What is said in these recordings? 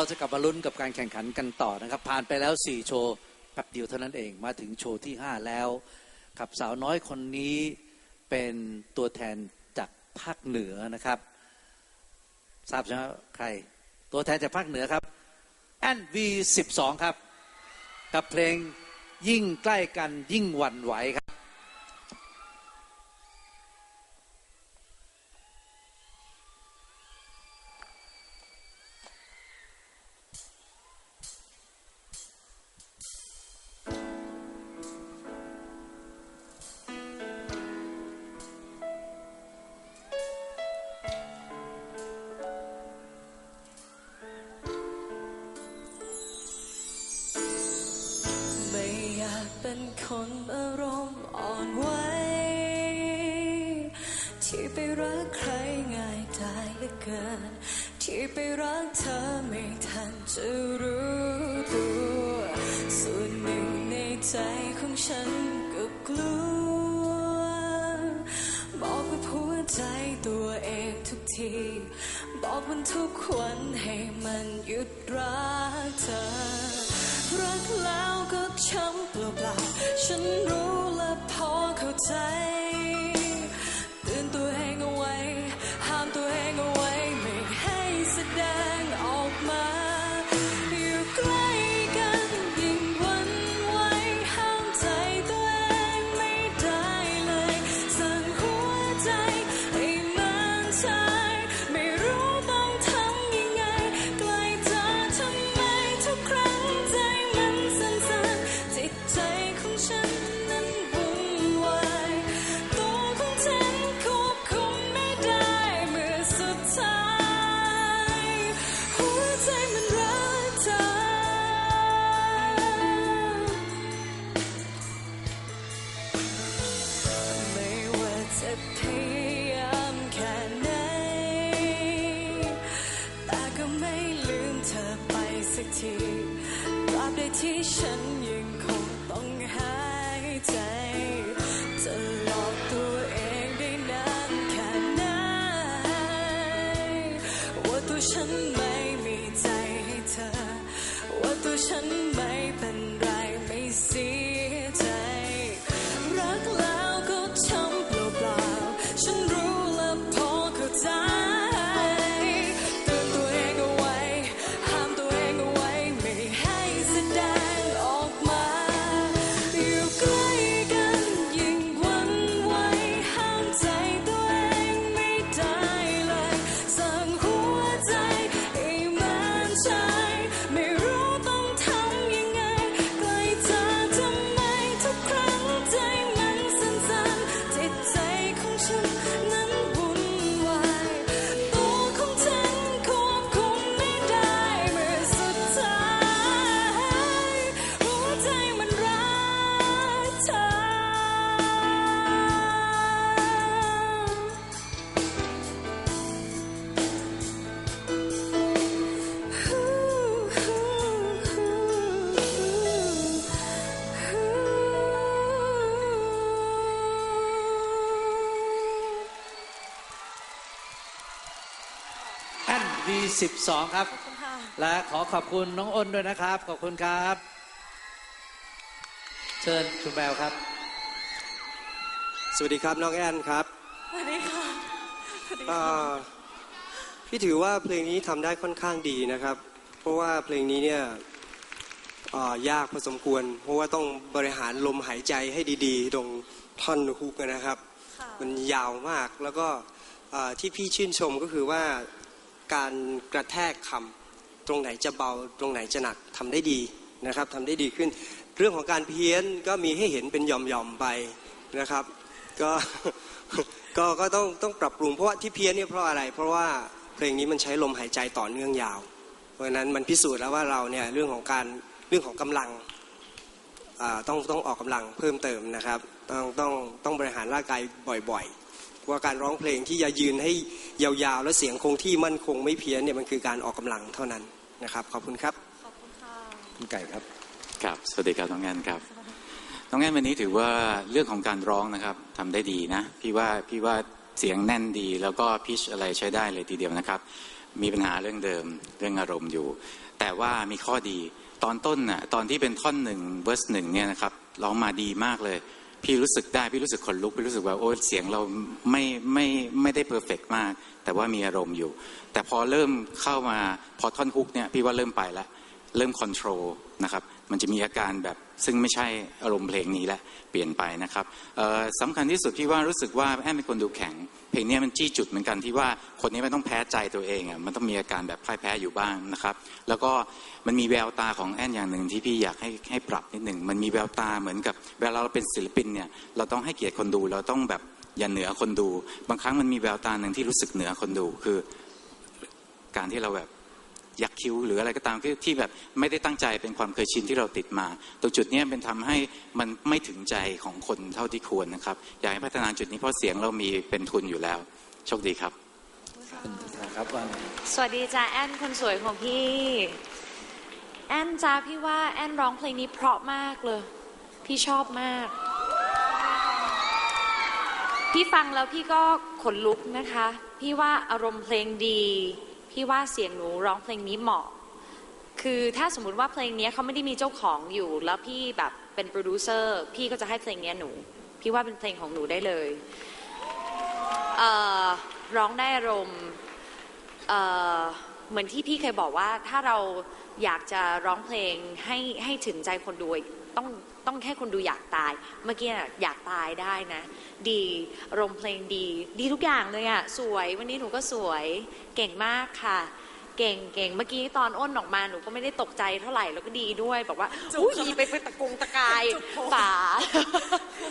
เราจะกลับมาลุ้นกับการแข่งขันกันต่อนะครับ ผ่านไปแล้ว 4 โชว์แป๊บเดียวเท่านั้นเองมาถึงโชว์ที่ 5 แล้วกับสาวน้อยคนนี้เป็นตัวแทนจากภาคเหนือนะครับ ทราบใช่ไหมใคร ตัวแทนจากภาคเหนือครับแอนวีสิบสองครับ กับเพลงยิ่งใกล้กันยิ่งหวั่นไหวครับ คนอารมณ์อ่อนไหวที่ไปรักใครง่ายได้เหลือเกิน ที่ไปรักเธอไม่ทันจะรู้ตัว ส่วนหนึ่งในใจของฉันก็กลัว บอกกับหัวใจตัวเองทุกที บอกมันทุกวันให้มันหยุดรักเธอ รักแล้วก็ช้ำเปล่าๆฉันรู้และพอ ทีตราบใดที่ฉันยังคงต้องหายใจ แอนวีสิบสองครับ และขอขอบคุณน้องอ้นด้วยนะครับ ขอบคุณครับ เชิญคุณแววครับ สวัสดีครับน้องแอนครับ สวัสดีค่ะเอ่อพี่ถือว่าเพลงนี้ทำได้ค่อนข้างดีนะครับ เพราะว่าเพลงนี้เนี่ยเอ่อยากพอสมควร เพราะว่าต้องบริหารลมหายใจให้ดีๆ ตรงท่อนฮุกนะครับค่ะมันยาวมากแล้วก็เอ่อที่พี่ชื่นชมก็คือว่า การกระแทกคำตรงไหนจะเบาตรงไหนจะหนักทำได้ดีนะครับทำได้ดีขึ้น เรื่องของการเพี้ยนก็มีให้เห็นเป็นหย่อมๆไปนะครับ ก็ก็ก็ต้องต้องปรับปรุงเพราะว่าที่เพี้ยนเนี่ยเพราะอะไร เพราะว่าเพลงนี้มันใช้ลมหายใจต่อเนื่องยาว เพราะฉะนั้นมันพิสูจน์แล้วว่าเราเนี่ยเรื่องของการเรื่องของกำลังต้องต้องออกกำลังเพิ่มเติมนะครับ ต้องต้องต้องบริหารร่างกายบ่อยๆเพราะว่าการร้องเพลงที่จะยืนให้ ยาวๆ แล้วเสียงคงที่มั่นคงไม่เพี้ยนเนี่ยมันคือการออกกำลังเท่านั้นนะครับ ขอบคุณครับ ขอบคุณค่ะคุณไก่ครับครับ สวัสดีครับน้องแอนครับน้องแอนวันนี้ถือว่าเรื่องของการร้องนะครับทำได้ดีนะ พี่ว่าพี่ว่าเสียงแน่นดี แล้วก็พิชอะไรใช้ได้เลยทีเดียวนะครับ มีปัญหาเรื่องเดิมเรื่องอารมณ์อยู่ แต่ว่ามีข้อดีตอนต้นน่ะตอนที่เป็นท่อนหนึ่งเวอร์สหนึ่งเนี่ยนะครับร้องมาดีมากเลย พี่รู้สึกได้พี่รู้สึกขนลุกพี่รู้สึกว่าโอ้เสียงเราไม่ไม่ไม่ได้เพอร์เฟกมาก แต่ว่ามีอารมณ์อยู่ แต่พอเริ่มเข้ามาพอท่อนฮุกเนี่ยพี่ว่าเริ่มไปแล้วเริ่มคอนโทรลนะครับมันจะมีอาการแบบ ซึ่งไม่ใช่อารมณ์เพลงนี้แหละเปลี่ยนไปนะครับสำคัญที่สุดที่ว่ารู้สึกว่าแอมเป็นคนดูแข็ง เพลงนี้มันจี้จุดเหมือนกันที่ว่าคนนี้มันต้องแพ้ใจตัวเองอะมันต้องมีอาการแบบพ่ายแพ้อยู่บ้างนะครับ แล้วก็มันมีแววตาของแอนอย่างหนึ่งที่พี่อยากให้ให้ปรับนิดหนึ่งมันมีแววตาเหมือนกับเวลาเราเป็นศิลปินเนี่ยเราต้องให้เกียรติคนดูเราต้องแบบอย่าเหนือคนดู บางครั้งมันมีแววตาหนึ่งที่รู้สึกเหนือคนดูคือการที่เราแบบ ยักคิ้วหรืออะไรก็ตามที่ที่แบบไม่ได้ตั้งใจเป็นความเคยชินที่เราติดมา ตรงจุดเนี้ยเป็นทำให้มันไม่ถึงใจของคนเท่าที่ควรนะครับ อยากให้พัฒนาจุดนี้เพราะเสียงเรามีเป็นทุนอยู่แล้ว โชคดีครับเป็นนะครับว่าไงสวัสดีจ้าแอนคนสวยของพี่แอนจ้าพี่ว่าแอนร้องเพลงนี้เพราะมากเลย พี่ชอบมาก พี่ฟังแล้วพี่ก็ขนลุกนะคะ พี่ว่าอารมณ์เพลงดี พี่ว่าเสียงหนูร้องเพลงนี้เหมาะ คือถ้าสมมุติว่าเพลงนี้เขาไม่ได้มีเจ้าของอยู่ แล้วพี่แบบเป็นโปรดิวเซอร์พี่ก็จะให้เพลงนี้หนู พี่ว่าเป็นเพลงของหนูได้เลยเอ่อร้องได้อารมณ์เอ่อ เหมือนที่พี่เคยบอกว่าถ้าเราอยากจะร้องเพลงให้ให้ถึงใจคนดูต้องต้องแค่คนดูอยากตาย เมื่อกี้น่ะอยากตายได้นะ ดีอารมณ์เพลงดี ดีทุกอย่างเลยอะสวย วันนี้หนูก็สวยเก่งมากค่ะ เก่งเก่งเมื่อกี้ตอนอ้นออกมาหนูก็ไม่ได้ตกใจเท่าไหร่แล้วก็ดีด้วยบอกว่าอุ้ยดีไปเป็นตะกงตะกายป่า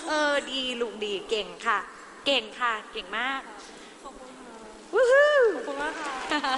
เออดีลูกดีเก่งค่ะ เก่งค่ะ เก่งมากขอบคุณมากค่ะ